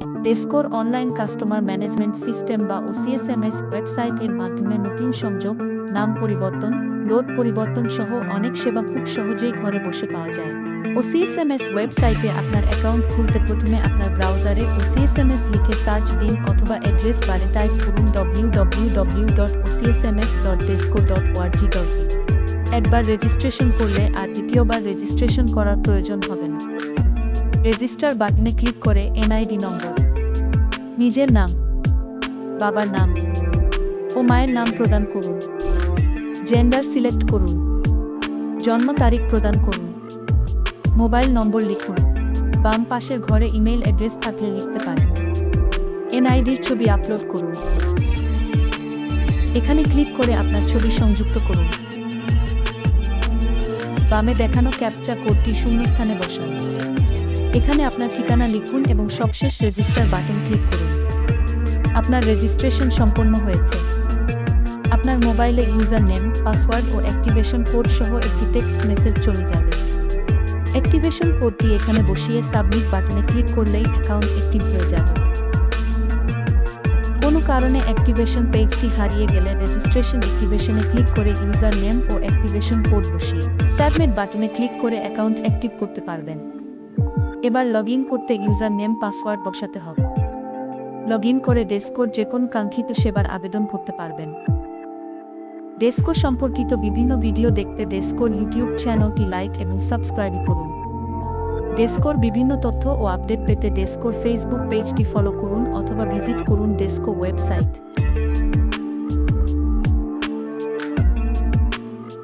ডেস্কোর online customer management system বা OCSMS ওয়েবসাইটের মাধ্যমে নতুন সংযোগ, নাম পরিবর্তন লোড পরিবর্তন সহ অনেক সেবা খুব সহজেই ঘরে বসে পাওয়া যায়। ওসিএসএমএস ওয়েবসাইটে আপনার অ্যাকাউন্ট খুলতে প্রথমে আপনার ব্রাউজারে ওসিএসএমএস লিখে সার্চ দিন অথবা অ্যাড্রেস বারে টাইপ করুন www.ocsms.desco.org.in একবার রেজিস্ট্রেশন করলে আর দ্বিতীয়বার রেজিস্ট্রেশন করার প্রয়োজন হবে না। রেজিস্টার বাটনে ক্লিক করে এনআইডি নম্বর। নিজের নাম, বাবার নাম, ও মায়ের নাম প্রদান করুন। জেন্ডার সিলেক্ট করুন। জন্ম তারিখ প্রদান করুন। মোবাইল নম্বর লিখুন। বাম পাশের ঘরে ইমেল অ্যাড্রেস থাকলে লিখতে পারেন। এনআইডির ছবি আপলোড করুন। এখানে ক্লিক করে আপনার ছবি সংযুক্ত করুন। বামে দেখানো ক্যাপচা কোডটি শূন্যস্থানে বসান। এখানে আপনার ঠিকানা লিখুন এবং সবশেষ রেজিস্টার বাটন ক্লিক করুন। আপনার রেজিস্ট্রেশন সম্পন্ন হয়েছে। আপনার মোবাইলে ইউজার নেম পাসওয়ার্ড ও অ্যাক্টিভেশন কোড সহ একটি টেক্সট মেসেজ চলে যাবে। অ্যাক্টিভেশন কোডটি এখানে বসিয়ে সাবমিট বাটনে ক্লিক করলেই অ্যাকাউন্ট অ্যাক্টিভ হয়ে যাবে। কোনো কারণে অ্যাক্টিভেশন পেজটি হারিয়ে গেলে রেজিস্ট্রেশন অ্যাক্টিভেশনে ক্লিক করে ইউজার নেম ও অ্যাক্টিভেশন কোড বসিয়ে সাবমিট বাটনে ক্লিক করে অ্যাকাউন্ট অ্যাক্টিভ করতে পারবেন। এবার লগ করতে ইউজার নেম পাসওয়ার্ড বসাতে হবে। লগ করে ডেস্কোর যে কোন কাঙ্ক্ষিত সেবার আবেদন করতে পারবেন। ডেস্কো সম্পর্কিত বিভিন্ন ভিডিও দেখতে ডেস্কোর ইউটিউব চ্যানেলটি লাইক এবং সাবস্ক্রাইব করুন। ডেস্কোর বিভিন্ন তথ্য ও আপডেট পেতে ডেস্কোর ফেসবুক পেজটি ফলো করুন অথবা ভিজিট করুন ডেস্কো ওয়েবসাইট